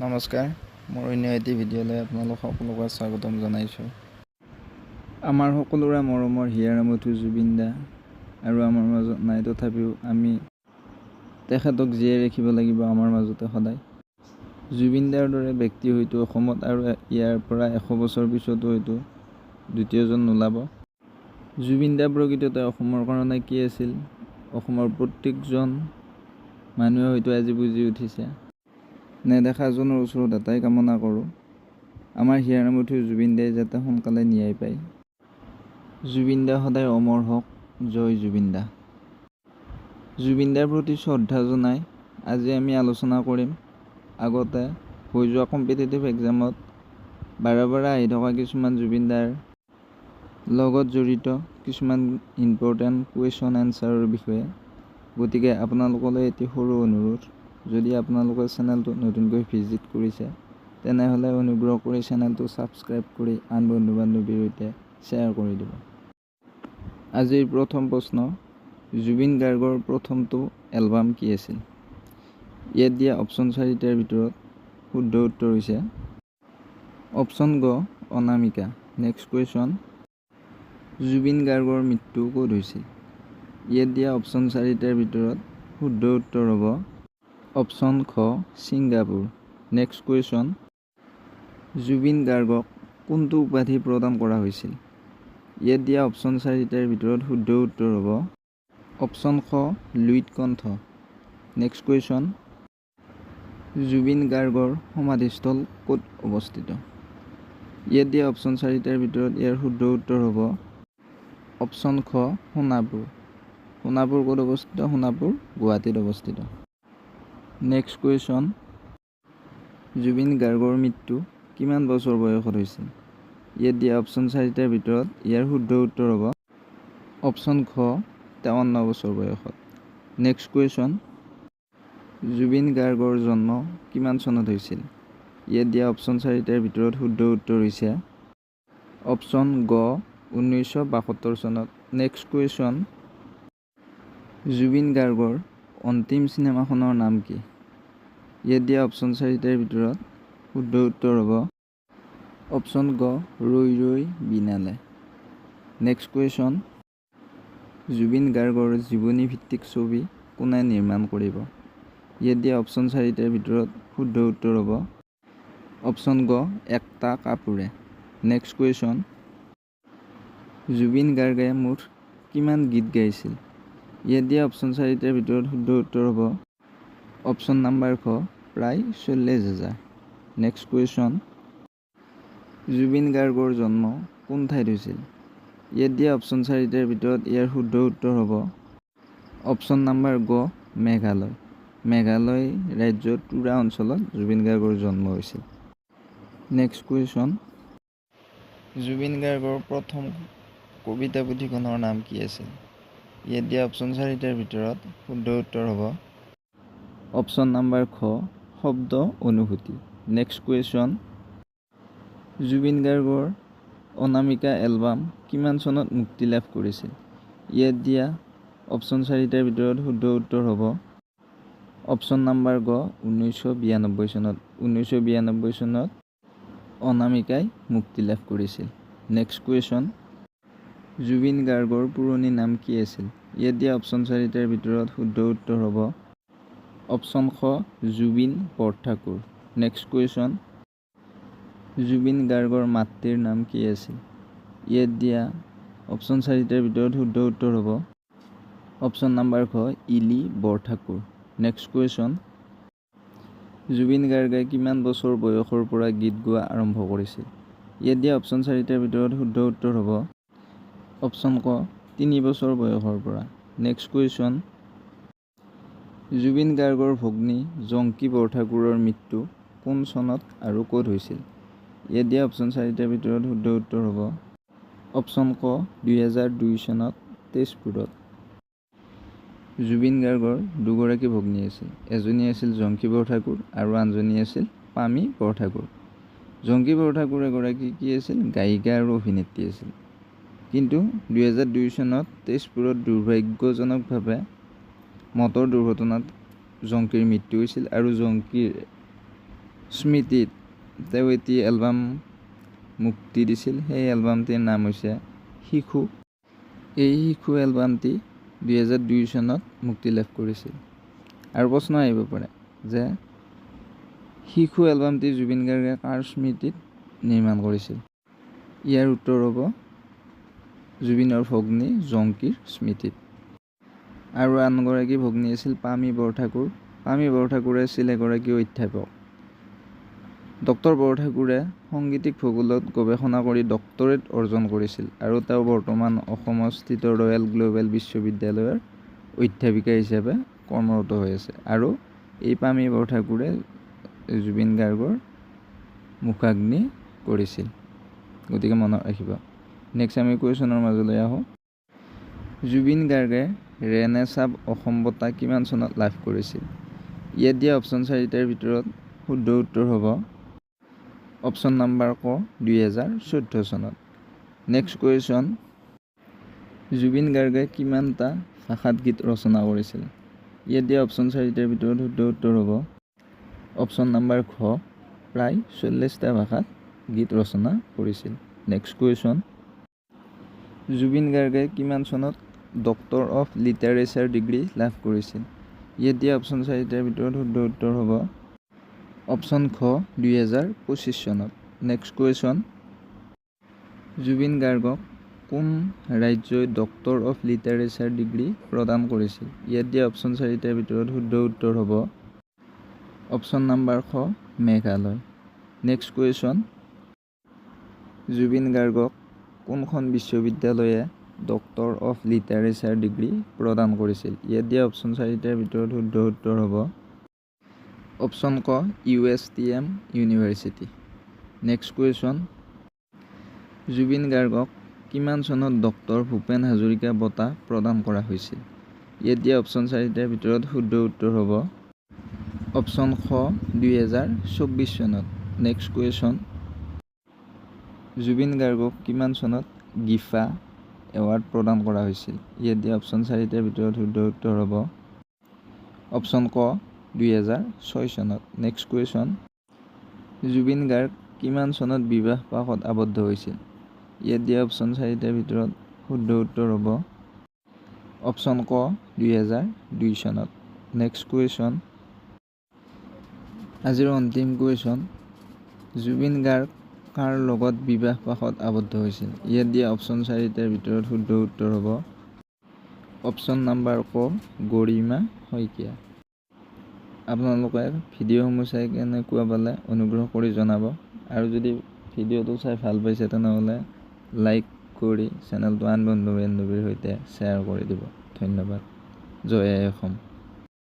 নমস্কাৰ মোৰ অন্য এটি ভিডিঅ'লৈ আপোনালোক সকলোকে স্বাগতম জনাইছোঁ। আমাৰ সকলোৰে মৰমৰ হিয়াৰামঠু জুবিন দা আৰু আমাৰ মাজত নাই তথাপিও আমি তেখেতক জীয়াই ৰাখিব লাগিব আমাৰ মাজতে সদায়। জুবিন দাৰ দৰে ব্যক্তি হয়তো অসমত আৰু ইয়াৰ পৰা এশ বছৰ পিছতো হয়তো দ্বিতীয়জন নোলাব। জুবিন দা প্ৰকৃততে অসমৰ কাৰণে কি আছিল? অসমৰ প্ৰত্যেকজন মানুহে হয়তো আজি বুজি উঠিছে। নেদেখাজনৰ ওচৰত এটাই কামনা কৰোঁ। আমাৰ হিয়াৰামঠু জুবিন দাই যাতে সোনকালে ন্যায় পায়। জুবিন দা সদায় অমৰ হওক। জয় জুবিন দা। জুবিন দাৰ প্ৰতি শ্ৰদ্ধা জনাই আজি আমি আলোচনা কৰিম। আগতে হৈ যোৱা কম্পিটিটিভ এক্সামত বাৰে বাৰে আহি থকা কিছুমান জুবিন দাৰ লগত জড়িত কিছুমান ইম্পৰ্টেণ্ট কুৱেশ্যন এনচাৰৰ বিষয়ে। গতিকে আপোনালোকলৈ এটি সৰু অনুৰোধ। যদি আপোনালোকে চেনেলটো নতুনকৈ ভিজিট কৰিছে তেনেহ'লে অনুগ্ৰহ কৰি চেনেলটো ছাবস্ক্ৰাইব কৰি আন বন্ধু বান্ধৱীৰ সৈতে শ্বেয়াৰ কৰি দিব। আজিৰ প্ৰথম প্ৰশ্ন জুবিন গাৰ্গৰ প্ৰথমটো এলবাম কি আছিল? ইয়াত দিয়া অপশ্যন চাৰিটাৰ ভিতৰত শুদ্ধ উত্তৰ হৈছে অপশ্যন গ অনামিকা। নেক্সট কুৱেশ্যন জুবিন গাৰ্গৰ মৃত্যু ক'ত হৈছিল? ইয়াত দিয়া অপশ্যন চাৰিটাৰ ভিতৰত শুদ্ধ উত্তৰ হ'ব অপশ্যন খ ছিংগাপুৰ। নেক্সট কুৱেশ্যন জুবিন গাৰ্গক কোনটো উপাধি প্ৰদান কৰা হৈছিল? ইয়াত দিয়া অপশ্যন চাৰিটাৰ ভিতৰত শুদ্ধ উত্তৰ হ'ব। অপশ্যন খ লুইট কণ্ঠ। নেক্সট কুৱেশ্যন জুবিন গাৰ্গৰ সমাধিস্থল ক'ত অৱস্থিত? ইয়াত দিয়া অপশ্যন চাৰিটাৰ ভিতৰত ইয়াৰ শুদ্ধ উত্তৰ হ'ব। অপশ্যন খ সোণাপুৰ। সোণাপুৰ ক'ত অৱস্থিত? সোণাপুৰ গুৱাহাটীত অৱস্থিত। নেক্সট কুৱেশ্যন জুবিন গাৰ্গৰ মৃত্যু কিমান বছৰ বয়সত হৈছিল ইয়াত দিয়া অপশ্যন চাৰিটাৰ ভিতৰত ইয়াৰ শুদ্ধ উত্তৰ হ'ব অপশ্যন খ তেৱন্ন বছৰ বয়সত। নেক্সট কুৱেশ্যন জুবিন গাৰ্গৰ জন্ম কিমান চনত হৈছিল? ইয়াত দিয়া অপশ্যন চাৰিটাৰ ভিতৰত শুদ্ধ উত্তৰ হৈছে অপশ্যন গ ঊনৈছশ বাসত্তৰ চনত। নেক্সট কুৱেশ্যন জুবিন গাৰ্গৰ অন্তিম চিনেমাখনৰ নাম কি? ইয়াত দিয়া অপশ্যন চাৰিটাৰ ভিতৰত শুদ্ধ উত্তৰ হ'ব। অপশ্যন গ ৰৈ ৰৈ বিনালে। নেক্সট কুৱেশ্যন জুবিন গাৰ্গৰ জীৱনী ভিত্তিক ছবি কোনে নিৰ্মাণ কৰিব? ইয়াত দিয়া অপশ্যন চাৰিটাৰ ভিতৰত শুদ্ধ উত্তৰ হ'ব। অপশ্যন গ একতা কাপুৰে। নেক্সট কুৱেশ্যন জুবিন গাৰ্গে মুঠ কিমান গীত গাইছিল? ইয়াত দিয়া অপশ্যন চাৰিটাৰ ভিতৰত শুদ্ধ উত্তৰ হ'ব। অপশ্যন নাম্বাৰ খ প্ৰায় চল্লিছ হাজাৰ। নেক্সট কুৱেশ্যন জুবিন গাৰ্গৰ জন্ম কোন ঠাইত হৈছিল? ইয়াত দিয়া অপশ্যন চাৰিটাৰ ভিতৰত ইয়াৰ শুদ্ধ উত্তৰ হ'ব। অপশ্যন নাম্বাৰ গ মেঘালয়। মেঘালয় ৰাজ্যৰ তুৰা অঞ্চলত জুবিন গাৰ্গৰ জন্ম হৈছিল। নেক্সট কুৱেশ্যন জুবিন গাৰ্গৰ প্ৰথম কবিতা পুথিখনৰ নাম কি আছিল? ইয়াত দিয়া অপশ্যন চাৰিটাৰ ভিতৰত শুদ্ধ উত্তৰ হ'ব। অপশ্যন নাম্বাৰ খ শব্দ অনুভূতি। নেক্সট কুৱেশ্যন জুবিন গাৰ্গৰ অনামিকা এলবাম কিমান চনত মুক্তি লাভ কৰিছিল? ইয়াত দিয়া অপশ্যন চাৰিটাৰ ভিতৰত শুদ্ধ উত্তৰ হ'ব। অপশ্যন নাম্বাৰ গ, ঊনৈছশ বিৰানব্বৈ চনত। ঊনৈছশ বিৰানব্বৈ চনত অনামিকাই মুক্তি লাভ কৰিছিল। নেক্সট কুৱেশ্যন জুবিন গাৰ্গৰ পুৰণি নাম কি আছিল? ইয়াত দিয়া অপশ্যন চাৰিটাৰ ভিতৰত শুদ্ধ উত্তৰ হ'ব। অপশ্যন খ জুবিন বৰঠাকুৰ। নেক্সট কুৱেশ্যন জুবিন গাৰ্গৰ মাতৃৰ নাম কি আছিল? ইয়াত দিয়া। অপশ্যন চাৰিটাৰ ভিতৰত শুদ্ধ উত্তৰ হ'ব। অপশ্যন নাম্বাৰ খ ইলি বৰঠাকুৰ। নেক্সট কুৱেশ্যন জুবিন গাৰ্গে কিমান বছৰ বয়সৰ পৰা গীত গোৱা আৰম্ভ কৰিছিল? ইয়াত দিয়া। অপশ্যন চাৰিটাৰ ভিতৰত শুদ্ধ উত্তৰ হ'ব। অপশ্যন ক তিনি বছৰ বয়সৰ পৰা। নেক্সট কুৱেশ্যন জুবিন গাৰ্গৰ ভগ্নী জংকী বৰঠাকুৰৰ মৃত্যু কোন চনত আৰু ক'ত হৈছিল? ইয়াত দিয়া অপশ্যন চাৰিটাৰ ভিতৰত শুদ্ধ উত্তৰ হ'ব। অপশ্যন ক দুহেজাৰ দুই চনত তেজপুৰত। জুবিন গাৰ্গৰ দুগৰাকী ভগ্নী আছিল। এজনী আছিল জংকী বৰঠাকুৰ আৰু আনজনী আছিল পামী বৰঠাকুৰ। জংকী বৰঠাকুৰ এগৰাকী কি আছিল? গায়িকা আৰু অভিনেত্ৰী আছিল। কিন্তু দুহেজাৰ দুই চনত তেজপুৰত দুৰ্ভাগ্যজনকভাৱে মটৰ দুৰ্ঘটনাত জংকীৰ মৃত্যু হৈছিল আৰু জংকীৰ স্মৃতিত তেওঁ এটি এলবাম মুক্তি দিছিল। সেই এলবামটিৰ নাম হৈছে শিশু। এই শিশু এলবামটি দুহেজাৰ দুই চনত মুক্তি লাভ কৰিছিল। আৰু প্ৰশ্ন আহিব পাৰে যে শিশু এলবামটি জুবিন গাৰ্গে কাৰ স্মৃতিত নিৰ্মাণ কৰিছিল? ইয়াৰ উত্তৰ হ'ব জুবিনৰ ভগ্নী জংকীৰ স্মৃতিত। আৰু আনগৰাকী ভগ্নী আছিল পামী বৰঠাকুৰ। পামী বৰঠাকুৰে আছিল এগৰাকী অধ্যাপক। ডক্টৰ বৰঠাকুৰে সংগীতিক ভূগোলত গৱেষণা কৰি ডক্টৰেট অৰ্জন কৰিছিল আৰু তেওঁ বৰ্তমান অসমস্থিত ৰয়েল গ্ল'বেল বিশ্ববিদ্যালয়ৰ অধ্যাপিকা হিচাপে কৰ্মৰত হৈ আছে। আৰু এই পামী বৰঠাকুৰে জুবিন গাৰ্গৰ মুখাগ্নি কৰিছিল। গতিকে মনত ৰাখিব। নেক্সট আমি কুৱেশ্যনৰ মাজলৈ আহোঁ। জুবিন গাৰ্গে ৰেনেচাব অসম বঁটা কিমান চনত লাভ কৰিছিল? ইয়াত দিয়া অপশ্যন চাৰিটাৰ ভিতৰত শুদ্ধ উত্তৰ হ'ব। অপশ্যন নাম্বাৰ ক দুহেজাৰ চৈধ্য চনত। নেক্সট কুৱেশ্যন জুবিন গাৰ্গে কিমানটা ভাষাত গীত ৰচনা কৰিছিল? ইয়াত দিয়া অপশ্যন চাৰিটাৰ ভিতৰত শুদ্ধ উত্তৰ হ'ব। অপশ্যন নাম্বাৰ খ প্ৰায় চল্লিছটা ভাষাত গীত ৰচনা কৰিছিল। নেক্সট কুৱেশ্যন জুবিন গাৰ্গে কিমান চনত ডক্টৰ অফ লিটাৰেচাৰ ডিগ্ৰী লাভ কৰিছিল। ইয়াত দিয়া অপশ্যন চাৰিটাৰ ভিতৰত শুদ্ধ উত্তৰ হ'ব। অপশ্যন খ দুহেজাৰ পঁচিছ চনত। নেক্সট কুৱেশ্যন জুবিন গাৰ্গক কোন ৰাজ্যই ডক্টৰ অফ লিটাৰেচাৰ ডিগ্ৰী প্ৰদান কৰিছিল? ইয়াত দিয়া অপশ্যন চাৰিটাৰ ভিতৰত শুদ্ধ উত্তৰ হ'ব। অপশ্যন নাম্বাৰ খ মেঘালয়। নেক্সট কুৱেশ্যন জুবিন গাৰ্গক কোনখন বিশ্ববিদ্যালয়ে ডক্টৰ অফ লিটাৰেচাৰ ডিগ্ৰী প্ৰদান কৰিছিল। ইয়াত দিয়া অপশ্যন চাৰিটাৰ ভিতৰত শুদ্ধ উত্তৰ হ'ব। অপশ্যন ক U S T M university next question Zubeen গাৰ্গক কিমান চনত ডক্টৰ ভূপেন হাজৰিকা বঁটা প্ৰদান কৰা হৈছিল? ইয়াত দিয়া অপশ্যন চাৰিটাৰ ভিতৰত শুদ্ধ উত্তৰ হ'ব। অপশ্যন খ দুহেজাৰ চৌব্বিছ চনত। নেক্সট কুৱেশ্যন জুবিন গাৰ্গক কিমান চনত গিফা এৱাৰ্ড প্ৰদান কৰা হৈছিল। ইয়াত দিয়া অপশ্যন চাৰিটাৰ ভিতৰত শুদ্ধ উত্তৰ হ'ব। অপশ্যন ক, দুহেজাৰ ছয় চনত। নেক্সট কুৱেশ্যন জুবিন গাৰ্গ কিমান চনত বিবাহ পাশত আবদ্ধ হৈছিল? ইয়াত দিয়া অপশ্যন চাৰিটাৰ ভিতৰত শুদ্ধ উত্তৰ হ'ব। অপশ্যন ক, দুহেজাৰ দুই চনত। নেক্সট কুৱেশ্যন আজিৰ অন্তিম কুৱেশ্যন জুবিন গাৰ্গ কাৰ লগত বিবাহ পাশত আবদ্ধ হৈছিল। ইয়াত দিয়া অপশ্যন চাৰিটাৰ ভিতৰত শুদ্ধ উত্তৰ হ'ব। অপশ্যন নাম্বাৰ ক গৰিমা শইকীয়া। আপোনালোকে ভিডিঅ'সমূহ চাই কেনেকুৱা পালে অনুগ্ৰহ কৰি জনাব। আৰু যদি ভিডিঅ'টো চাই ভাল পাইছে তেনেহ'লে লাইক কৰি চেনেলটো আন বন্ধু বান্ধৱীৰ সৈতে শ্বেয়াৰ কৰি দিব। ধন্যবাদ। জয় অসম।